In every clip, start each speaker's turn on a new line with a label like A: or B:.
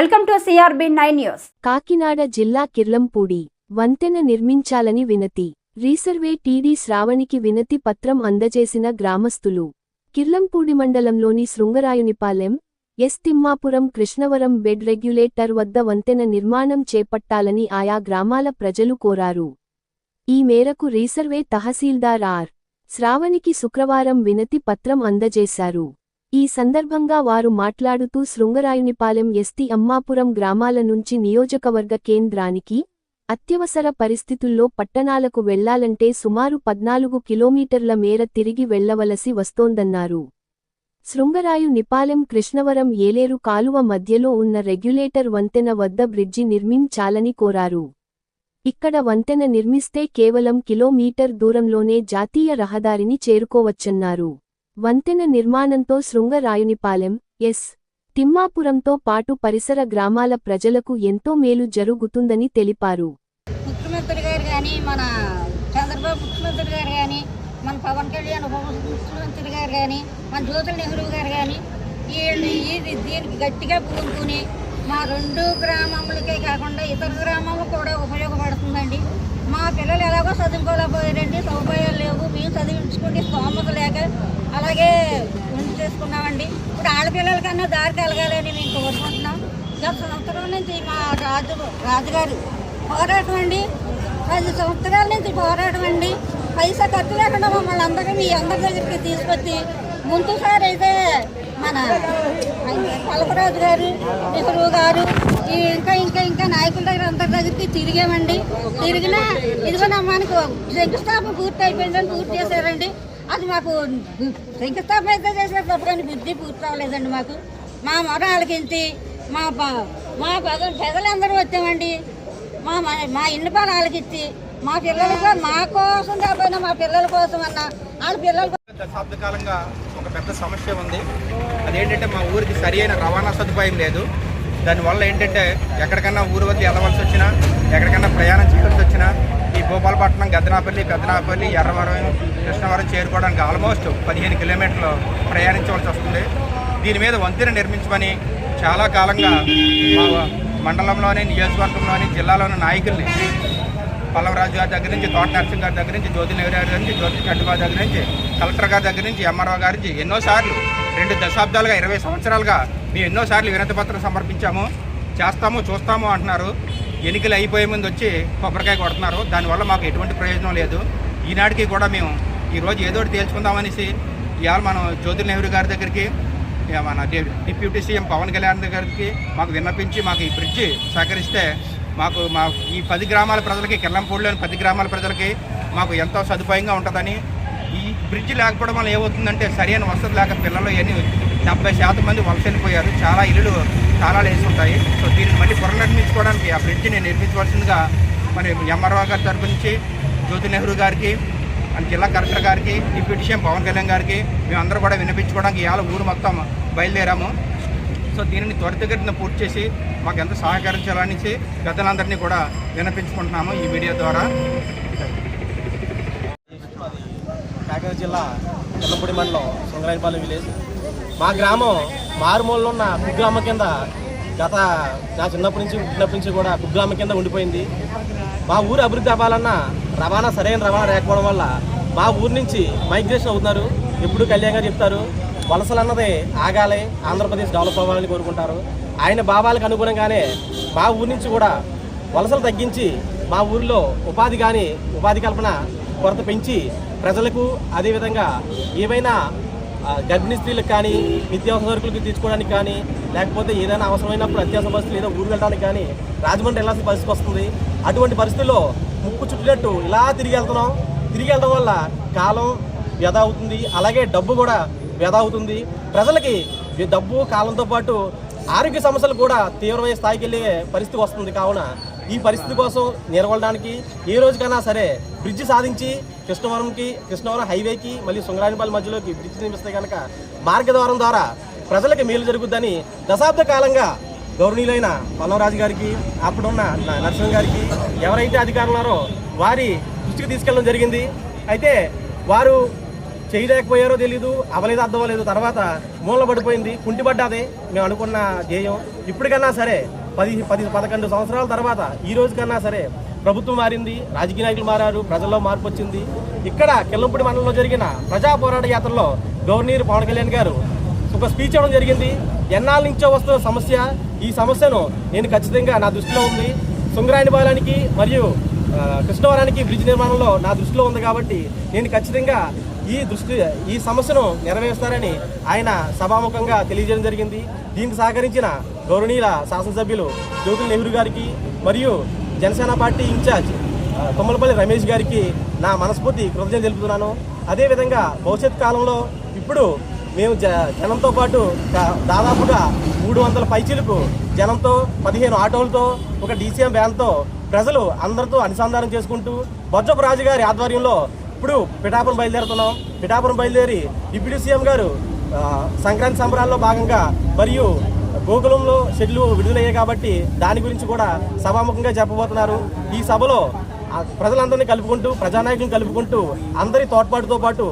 A: Welcome to CRB nine news.
B: Kakinada జిల్లా కిర్లంపూడి వంతెన నిర్మించాలని వినతి. రీసర్వే టీడీ శ్రావణికి వినతి పత్రం అందజేసిన గ్రామస్తులు. కిర్లంపూడి మండలంలోని Srungarayunipalem S Thimmapuram Krishnavaram bed regulator వద్ద వంతెన నిర్మాణం చేపట్టాలని ఆయా గ్రామాల ప్రజలు కోరారు. ఈ మేరకు రీసర్వే తహసీల్దార్ ఆర్. శ్రావణికి శుక్రవారం వినతి పత్రం అందజేశారు. ఈ సందర్భంగా వారు మాట్లాడుతూ శృంగరాయునిపాలెం ఎస్తి అమ్మాపురం గ్రామాల నుంచి నియోజకవర్గ కేంద్రానికి అత్యవసర పరిస్థితుల్లో పట్టణాలకు వెళ్ళాలంటే సుమారు పద్నాలుగు కిలోమీటర్ల మేర తిరిగి వెళ్ళవలసి వస్తోందన్నారు. శృంగరాయు నిపాలెం కృష్ణవరం ఏలేరు కాలువ మధ్యలో ఉన్న రెగ్యులేటర్ వంతెన వద్ద బ్రిడ్జి నిర్మించాలని కోరారు. ఇక్కడ వంతెన నిర్మిస్తే కేవలం కిలోమీటర్ దూరంలోనే జాతీయ రహదారిని చేరుకోవచ్చన్నారు. వంతెన నిర్మాణంతో శృంగరాయునిపాలెం ఎస్. తిమ్మాపురంతో పాటు పరిసర గ్రామాల ప్రజలకు ఎంతో మేలు జరుగుతుందని తెలిపారు.
C: ముఖ్యమంత్రి గారు కానీ మన చంద్రబాబు ముఖ్యమంత్రి గారు కానీ మన పవన్ కళ్యాణ్ ముఖ్యమంత్రి గారు కానీ మన జ్యోతుల నెహ్రూ గారు కానీ వీళ్ళు ఇది దీనికి గట్టిగా పూనుకుని మా రెండు గ్రామములకే కాకుండా ఇతర గ్రామాలకు కూడా ఉపయోగపడుతుందండి. మా పిల్లలు ఎలాగో చదువుకోలేకపోయారండి సౌకర్యాలు లేవు మేము చదివించుకుంటే స్తోమత లేక అలాగే ఉండి చేసుకున్నామండి ఇప్పుడు ఆడపిల్లల కన్నా దారి కలగాలని మేము పద్నాలుగు సంవత్సరాల నుంచి మా రాజు రాజుగారు పోరాటం అండి. పది సంవత్సరాల నుంచి పోరాటం అండి. పైసా ఖర్చు లేకుండా మమ్మల్ని అందరికీ మీ అందరి దగ్గరికి తీసుకొచ్చి ముందుసారి అయితే మన పలకరాజు గారు నెహ్రూ గారు ఇంకా ఇంకా ఇంకా నాయకుల దగ్గర అందరి దగ్గరికి తిరిగామండి. తిరిగినా ఇదిగో మనకు శంకుస్థాపన పూర్తి అయిపోయిందని పూర్తి చేశారండి. అది మాకు శంకుస్థాపన అయితే చేసినప్పుడు కానీ బుద్ధి పూర్తి అవ్వలేదండి మాకు. మా మొర ఆలకించి మా మా పెద పెదలందరూ వచ్చామండి. మా మా- మా ఇల్లు పని ఆలకిచ్చి మా పిల్లలకు మా కోసం కాకపోయినా మా పిల్లల కోసం అన్న వాళ్ళ పిల్లల
D: దశాబ్దకాలంగా ఒక పెద్ద సమస్య ఉంది. అదేంటంటే మా ఊరికి సరి అయిన రవాణా సదుపాయం లేదు. దానివల్ల ఏంటంటే ఎక్కడికన్నా ఊరు వద్ద వెళ్ళవలసి వచ్చినా ఎక్కడికన్నా ప్రయాణం చేయాల్సి వచ్చినా ఈ భూపాలపట్నం గద్దనాపల్లి పెద్దనాపల్లి ఎర్రవరం కృష్ణవరం చేరుకోవడానికి ఆల్మోస్ట్ పదిహేను కిలోమీటర్లు ప్రయాణించవలసి వస్తుంది. దీని మీద వంతెన నిర్మించమని చాలా కాలంగా మా మండలంలోని నియోజకవర్గంలోని జిల్లాలోని నాయకుల్ని పల్లవరాజు గారి దగ్గర నుంచి తోట నర్సింగ్ గారి దగ్గర నుంచి జ్యోతి నెహ్రూ గారి నుంచి జ్యోతి చంద్రబాబు దగ్గర నుంచి కలెక్టర్ గారి దగ్గర నుంచి ఎంఆర్ఓ గారి నుంచి ఎన్నోసార్లు రెండు దశాబ్దాలుగా ఇరవై సంవత్సరాలుగా మేము ఎన్నోసార్లు వినతి పత్రం సమర్పించాము. చేస్తాము చూస్తాము అంటున్నారు. ఎన్నికలు అయిపోయే ముందు వచ్చి కొబ్బరికాయ కొడుతున్నారు. దానివల్ల మాకు ఎటువంటి ప్రయోజనం లేదు. ఈనాటికి కూడా మేము ఈరోజు ఏదో ఒకటి తేల్చుకుందామనేసి ఇవాళ మనం జ్యోతి నెహ్రూ గారి దగ్గరికి మన డిప్యూటీ సీఎం పవన్ కళ్యాణ్ గారికి మాకు విన్నపించి మాకు ఈ బ్రిడ్జి సహకరిస్తే మాకు మా ఈ పది గ్రామాల ప్రజలకి కిర్లంపూడిలోని పది గ్రామాల ప్రజలకి మాకు ఎంతో సదుపాయంగా ఉంటుందని ఈ బ్రిడ్జ్ లేకపోవడం వల్ల ఏమవుతుందంటే సరైన వసతి లేక పిల్లలు ఇవన్నీ డెబ్బై శాతం మంది వలస వెళ్ళిపోయారు. చాలా ఇల్లులు తాళాలు వేసి ఉంటాయి సో దీన్ని మళ్ళీ పునర్నిర్మించుకోవడానికి ఆ బ్రిడ్జిని నిర్మించవలసిందిగా మరి ఎంఆర్ఓ గారి తరపు నుంచి జ్యోతి నెహ్రూ గారికి మన జిల్లా కలెక్టర్ గారికి డిప్యూటీ సీఎం పవన్ కళ్యాణ్ గారికి మేమందరూ కూడా వినిపించుకోవడానికి ఇవాళ ఊరు మొత్తం బయలుదేరాము. సో దీనిని త్వరితగతిన పూర్తి చేసి మాకు ఎంత సహకరించాలనేసి పెద్దలందరినీ కూడా వినిపించుకుంటున్నాము ఈ వీడియో ద్వారా.
E: కాకినాడ జిల్లా ఎల్లపూడి మండలం సుంగరాయపాలెం విలేజ్. మా గ్రామం మారుమూలలో ఉన్న కుగ్రామం కింద గత నా చిన్నప్పటి నుంచి పుట్టినప్పటి నుంచి కూడా కుగ్రామం కింద ఉండిపోయింది. మా ఊరు అభివృద్ధి అవ్వాలన్నా రవాణా సరైన రవాణా లేకపోవడం వల్ల మా ఊరు నుంచి మైగ్రేషన్ అవుతున్నారు. ఎప్పుడు కళ్యాణ్ గారు చెప్తారు వలసలు అన్నదే ఆగాలి ఆంధ్రప్రదేశ్ డెవలప్ అవ్వాలని కోరుకుంటారు. ఆయన భావాలకు అనుగుణంగానే మా ఊరి నుంచి కూడా వలసలు తగ్గించి మా ఊరిలో ఉపాధి కానీ ఉపాధి కల్పన కొరత పెంచి ప్రజలకు అదేవిధంగా ఏవైనా గర్భిణీ స్త్రీలకు కానీ నిత్యావసర సరుకులకు తీసుకోవడానికి కానీ లేకపోతే ఏదైనా అవసరమైనప్పుడు అత్యవసర పరిస్థితులు ఏదో ఊరు వెళ్ళడానికి కానీ రాజమండ్రి వెళ్ళాల్సిన పరిస్థితి వస్తుంది. అటువంటి పరిస్థితుల్లో ముక్కు చుట్టినట్టు ఇలా తిరిగి వెళ్తున్నాం. తిరిగి వెళ్ళడం వల్ల కాలం వ్యధా అవుతుంది. అలాగే డబ్బు కూడా వ్యధా అవుతుంది. ప్రజలకి ఈ డబ్బు కాలంతో పాటు ఆరోగ్య సమస్యలు కూడా తీవ్రమైన స్థాయికి వెళ్ళే పరిస్థితి వస్తుంది. కావున ఈ పరిస్థితి కోసం నిలవడానికి ఏ రోజుకైనా సరే బ్రిడ్జ్ సాధించి కృష్ణవరంకి కృష్ణవరం హైవేకి మళ్ళీ సుంగరాజపల్లి మధ్యలోకి బ్రిడ్జి నిర్మిస్తే కనుక మార్గద్వారం ద్వారా ప్రజలకు మేలు జరుగుద్దని దశాబ్ద కాలంగా గౌరవనీయులైన పల్లవరాజు గారికి అప్పుడున్న నరసింహ గారికి ఎవరైతే అధికారులు వారి దృష్టికి తీసుకెళ్ళడం జరిగింది. అయితే వారు చేయలేకపోయారో తెలీదు అవలేదు అర్థం లేదు తర్వాత మూల పడిపోయింది కుంటిపడ్డాదే మేము అనుకున్న ధ్యేయం. ఇప్పటికన్నా సరే పది పది పదకొండు సంవత్సరాల తర్వాత ఈ రోజు కన్నా సరే ప్రభుత్వం మారింది రాజకీయ నాయకులు మారారు ప్రజల్లో మార్పు వచ్చింది. ఇక్కడ కిల్లంపూడి మండలంలో జరిగిన ప్రజా పోరాట యాత్రలో గవర్నర్ పవన్ కళ్యాణ్ గారు ఒక స్పీచ్ ఇవ్వడం జరిగింది. ఎన్నాళ్ళ నుంచో వస్తున్న సమస్య ఈ సమస్యను నేను ఖచ్చితంగా నా దృష్టిలో ఉంది. సుంగరాయని బాలానికి మరియు కృష్ణవరానికి బ్రిడ్జ్ నిర్మాణంలో నా దృష్టిలో ఉంది కాబట్టి నేను ఖచ్చితంగా ఈ దృష్టి ఈ సమస్యను నెరవేరుస్తారని ఆయన సభాముఖంగా తెలియజేయడం జరిగింది. దీనికి సహకరించిన గౌరవనీయుల శాసనసభ్యులు జ్యోతుల నెహ్రూ గారికి మరియు జనసేన పార్టీ ఇన్ఛార్జ్ ఆ, తుమ్మలపల్లి రమేష్ గారికి నా మనస్ఫూర్తి కృతజ్ఞత తెలుపుతున్నాను. అదేవిధంగా భవిష్యత్ కాలంలో ఇప్పుడు మేము జ జనంతో పాటు దా- దాదాపుగా మూడు వందల పైచీలకు జనంతో పదిహేను ఆటోలతో ఒక డీసీఎం వ్యాన్తో ప్రజలు అందరితో అనుసంధానం చేసుకుంటూ బొజ్జపు రాజు గారి ఆధ్వర్యంలో ఇప్పుడు పిఠాపురం బయలుదేరుతున్నాం. పిఠాపురం బయలుదేరి డిప్యూటీ సీఎం గారు సంక్రాంతి సంబరాల్లో భాగంగా మరియు గోకులంలో షెడ్లు విడుదలయ్యాయి కాబట్టి దాని గురించి కూడా సభాముఖంగా చెప్పబోతున్నారు. ఈ సభలో ప్రజలందరినీ కలుపుకుంటూ ప్రజానాయకులను కలుపుకుంటూ అందరి తోడ్పాటుతో పాటు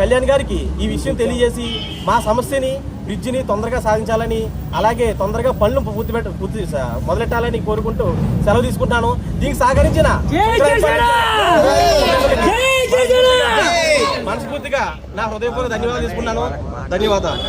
E: కళ్యాణ్ గారికి ఈ విషయం తెలియజేసి మా సమస్యని బ్రిడ్జిని తొందరగా సాధించాలని అలాగే తొందరగా పనులు పూర్తి పెట్ట పూర్తి మొదలెట్టాలని కోరుకుంటూ సెలవు తీసుకుంటాను దీనికి సహకరించిన మనస్ఫూర్తిగా నా హృదయపూర్వక ధన్యవాదాలు తీసుకున్నాను ధన్యవాదాలు.